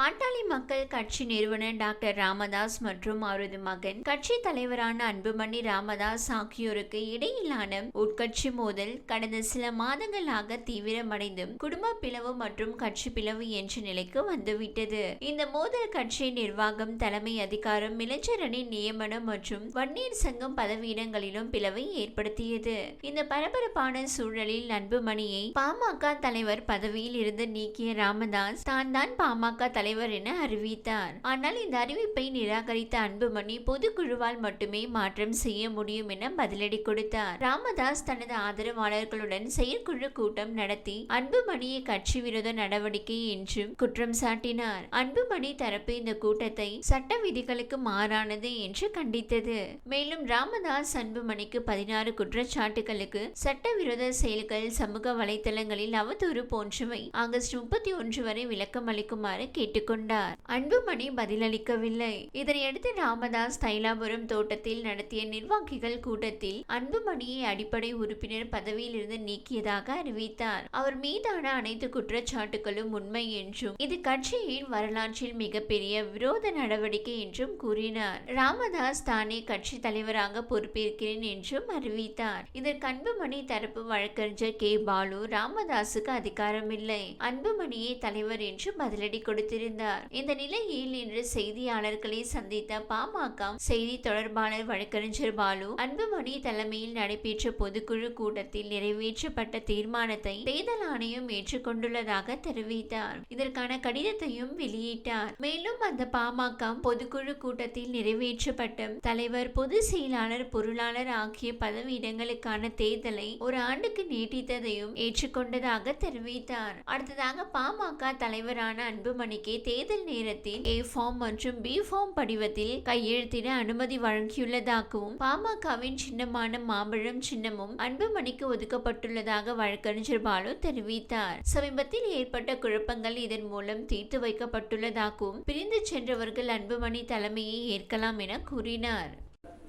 பாட்டாளி மக்கள் கட்சி நிறுவனர் டாக்டர் ராமதாஸ் மற்றும் அவரது மகன் கட்சி தலைவரான அன்புமணி ராமதாஸ் ஆகியோருக்கு இடையிலான உட்கட்சி மோதல் கடந்த சில மாதங்களாக தீவிரமடைந்தும் குடும்ப பிளவு மற்றும் கட்சி பிளவு என்ற நிலைக்கு வந்துவிட்டது. இந்த மோதல் கட்சி நிர்வாகம் தலைமை அதிகாரம் இளைஞரணி நியமனம் மற்றும் வன்னியர் சங்கம் பதவியிடங்களிலும் பிளவை ஏற்படுத்தியது. இந்த பரபரப்பான சூழலில் அன்புமணியை பாமக தலைவர் பதவியில் இருந்து நீக்கிய ராமதாஸ் தான் தான் பாமக தலைவர் தலைவர் என அறிவித்தார். ஆனால் இந்த அறிவிப்பை நிராகரித்த அன்புமணி பொதுக்குழுவால் மட்டுமே மாற்றம் செய்ய முடியும் என பதிலடி கொடுத்தார். ராமதாஸ் தனது ஆதரவாளர்களுடன் செயற்குழு கூட்டம் நடத்தி அன்புமணியை கட்சி விரோத நடவடிக்கை என்றும் குற்றம் சாட்டினார். அன்புமணி தரப்பு இந்த கூட்டத்தை சட்ட விதிகளுக்கு மாறானது என்று கண்டித்தது. மேலும் ராமதாஸ் அன்புமணிக்கு பதினாறு குற்றச்சாட்டுகளுக்கு சட்டவிரோத செயல்கள் சமூக வலைதளங்களில் அவதூறு போன்றவை ஆகஸ்ட் முப்பத்தி ஒன்று வரை விளக்கம் அளிக்குமாறு கேட்டு கேட்டுக்கொண்டார் அன்புமணி பதிலளிக்கவில்லை. இதனையடுத்து ராமதாஸ் தைலாபுரம் தோட்டத்தில் நடத்திய நிர்வாகிகள் கூட்டத்தில் அன்புமணியை அடிப்படை உறுப்பினர் பதவியிலிருந்து நீக்கியதாக அறிவித்தார். அவர் மீதான அனைத்து குற்றச்சாட்டுகளும் உண்மை என்றும் இது கட்சியின் வரலாற்றில் மிகப்பெரிய விரோத நடவடிக்கை என்றும் கூறினார். ராமதாஸ் தானே கட்சி தலைவராக பொறுப்பேற்கிறேன் என்றும் அறிவித்தார். இதற்கு அன்புமணி தரப்பு வழக்கறிஞர் கே. பாலு ராமதாசுக்கு அதிகாரமில்லை. அன்புமணியே தலைவர் என்று பதிலடி கொடுத்திருந்தார் இந்த நிலையில் இன்று செய்தியாளர்களை சந்தித்த பாமக செய்தி தொடர்பாளர் வழக்கறிஞர் பாலு அன்புமணி தலைமையில் நடைபெற்ற பொதுக்குழு கூட்டத்தில் நிறைவேற்றப்பட்ட தீர்மானத்தை தேர்தல் ஆணையம் ஏற்றுக்கொண்டுள்ளதாக தெரிவித்தார். இதற்கான கடிதத்தையும் வெளியிட்டார். மேலும் அந்த பாமக பொதுக்குழு கூட்டத்தில் நிறைவேற்றப்பட்ட தலைவர் பொது செயலாளர் பொருளாளர் ஆகிய பதவியிடங்களுக்கான தேர்தலை ஒரு ஆண்டுக்கு நீட்டித்ததையும் ஏற்றுக்கொண்டதாக தெரிவித்தார். அடுத்ததாக பாமக தலைவரான அன்புமணிக்கு தேர்தல் நேரத்தில் ஏ ஃபார்ம் மற்றும் பி ஃபார்ம் படிவத்தில் கையெழுத்திட அனுமதி வழங்கியுள்ளதாகவும் பாமகவின் சின்னமான மாம்பழம் சின்னமும் அன்புமணிக்கு ஒதுக்கப்பட்டுள்ளதாக வழக்கறிஞர் பாலு தெரிவித்தார். சமீபத்தில் ஏற்பட்ட குழப்பங்கள் இதன் மூலம் தீர்த்து வைக்கப்பட்டுள்ளதாகவும் பிரிந்து சென்றவர்கள் அன்புமணி தலைமையை ஏற்கலாம் என கூறினார்.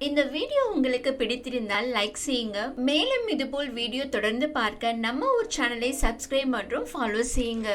இந்த வீடியோ உங்களுக்கு பிடித்திருந்தால் லைக் செய்யுங்க. மேலும் இதுபோல் வீடியோ தொடர்ந்து பார்க்க நம்ம ஒரு சேனலை சப்ஸ்கிரைப் மற்றும் ஃபாலோ செய்யுங்க.